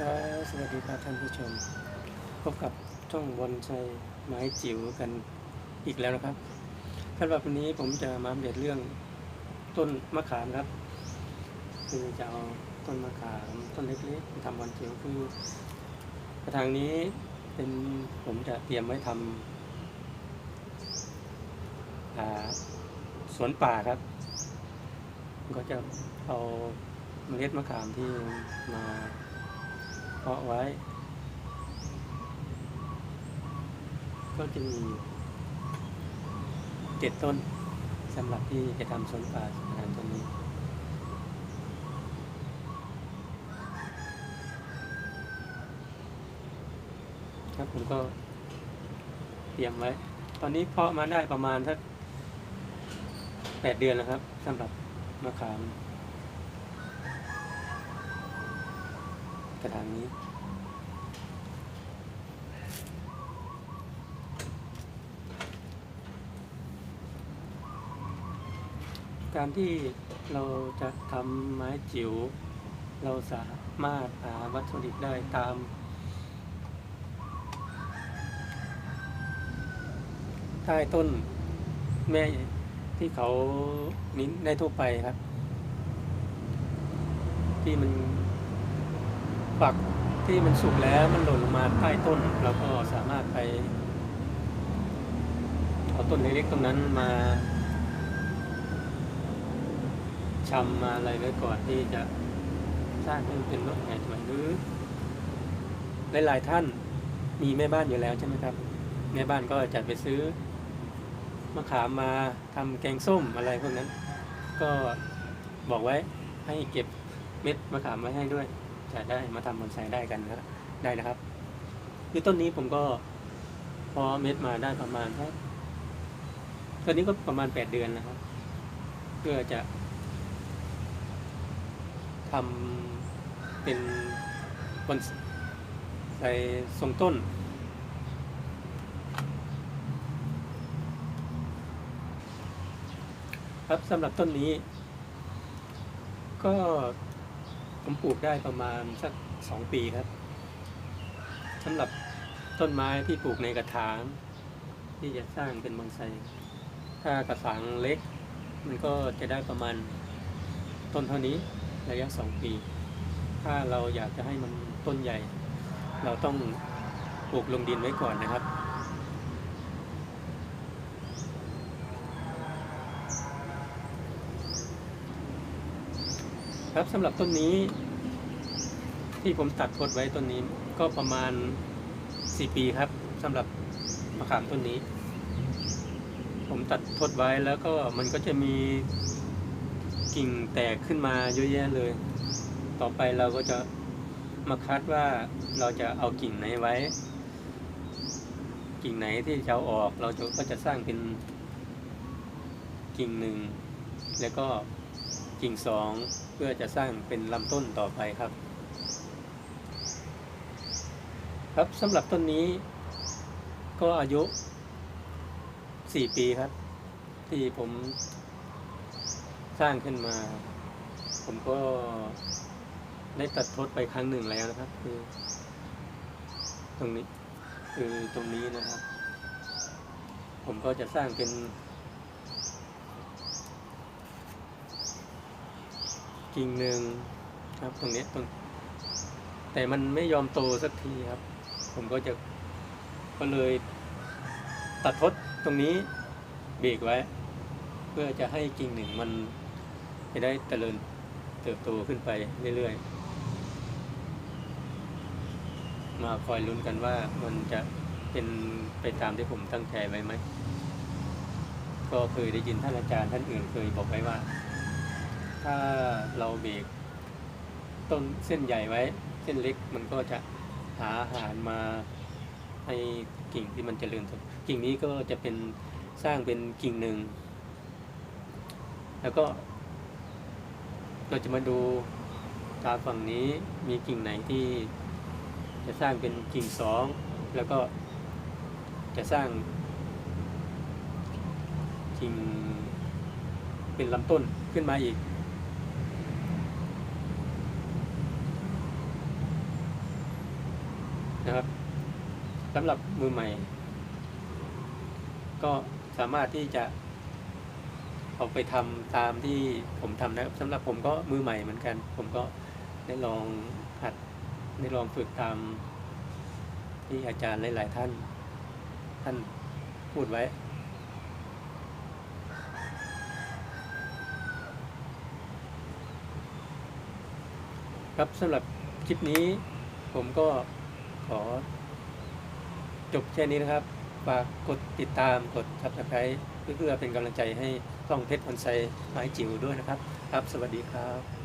ครับสวัสดีครับท่านผู้ชม พบกับช่องบอนไซไม้จิ๋วกันอีกแล้วนะครับสำหรับวันนี้ผมจะมาอัปเดเรื่องต้นมะขามครับ คือจะเอาต้นมะขามต้นเล็กๆมาทำบอนจิ๋วคือกระถางนี้เป็นผมจะเตรียมไว้ทำอ่าสวนป่าครับ ก็จะเอาเมล็ดมะขามที่มา เพาะไว้ ก็จะมีเจ็ดต้นสำหรับที่จะทำสวนป่าสถานต้นนี้ครับผมก็เตรียมไว้ ตอนนี้เพาะมาได้ประมาณสักแปดเดือนแล้วครับสำหรับมะขาม ระถางนี้ การที่เราจะทำไม้จิ๋วเราสามารถหาวัตถุดิบได้ตามใต้ต้นแม่ที่เขานิ้นได้ทั่วไปครับ ที่มัน ฝักที่มันสุกแล้วมันหล่นลงมาใต้ต้นเราก็สามารถไปเอาต้นเล็กๆตรงนั้นมาชำมาอะไรไว้ก่อนที่จะสร้างให้มันเป็นต้นใหญ่ใหม่หรือหลายๆท่านมีแม่บ้านอยู่แล้วใช่ไหมครับแม่บ้านก็จะไปซื้อมะขามมาทำแกงส้มอะไรพวกนั้น ก็บอกไว้ให้เก็บเม็ดมะขามไว้ให้ด้วย จะได้มาทำบอนไซได้กันนะได้นะครับคือต้นนี้ผมก็พอเม็ดมาได้ประมาณครับต้นนี้ก็ประมาณแปดเดือนนะครับ เพื่อจะทำเป็นบอนไซทรงต้นครับสำหรับต้นนี้ ก็ ผมปลูกได้ประมาณสักสองปีครับสำหรับต้นไม้ที่ปลูกในกระถาง ที่จะสร้างเป็นบอนไซถ้ากระถางเล็ก มันก็จะได้ประมาณต้นเท่านี้ระยะสองปี ถ้าเราอยากจะให้มันต้นใหญ่ เราต้องปลูกลงดินไว้ก่อนนะครับ ครับสำหรับต้นนี้ ที่ผมตัดทดไว้ต้นนี้ ก็ประมาณ 4 ปีครับสำหรับมะขามต้นนี้ ผมตัดทดไว้แล้วก็มันก็จะมีกิ่งแตกขึ้นมาเยอะแยะเลย ต่อไปเราก็จะมาคัดว่าเราจะเอากิ่งไหนไว้ กิ่งไหนที่จะเอาออกเราจะก็จะสร้างเป็นกิ่งหนึ่งแล้วก็ กิ่งสองเพื่อจะสร้างเป็นลำต้นต่อไปครับ ครับสำหรับต้นนี้ก็อายุ 4 ปีครับ ที่ผมสร้างขึ้นมา ผมก็ได้ตัดทดไปครั้งหนึ่งแล้วนะครับ คือ ตรงนี้คือตรงนี้นะครับ ผมก็จะสร้างเป็น กิ่งหนึ่งครับตรงนี้ตรงแต่มันไม่ยอมโตสักทีครับ ผมก็จะก็เลยตัดทดตรงนี้เบรกไว้ เพื่อจะให้กิ่งหนึ่งมันจะได้เจริญเติบโตขึ้นไปเรื่อยๆ มาคอยลุ้นกันว่ามันจะเป็นไปตามที่ผมตั้งใจไว้ไหม ก็เคยได้ยินท่านอาจารย์ท่านอื่นเคยบอกไว้ว่า ถ้าเราเบรกต้นเส้นใหญ่ไว้ เส้นเล็กมันก็จะหาอาหารมาให้กิ่งที่มันจเจริญกิ่งนี้ก็จะเป็นสร้างเป็นกิ่งหนึ่ง แล้วก็ เราจะมาดูตาฝั่งนี้มีกิ่งไหนที่จะสร้างเป็นกิ่งสองแล้วก็จะสร้างกิ่งเป็นลำต้นขึ้นมาอีก นะครับสำหรับมือใหม่ ก็สามารถที่จะเอาไปทำตามที่ผมทำนะครับสำหรับผมก็มือใหม่เหมือนกัน ผมก็ได้ลองหัดได้ลองฝึกตามที่อาจารย์หลาย ๆ ท่าน ท่านพูดไว้ ครับสำหรับคลิปนี้ผมก็ ขอ จบแค่นี้นะครับ ฝากกดติดตามกดทับสไครต์เพื่อเป็นกำลังใจให้ท่องเพชรคอนไซไม้จิ๋วด้วยนะครับ ครับ สวัสดีครับ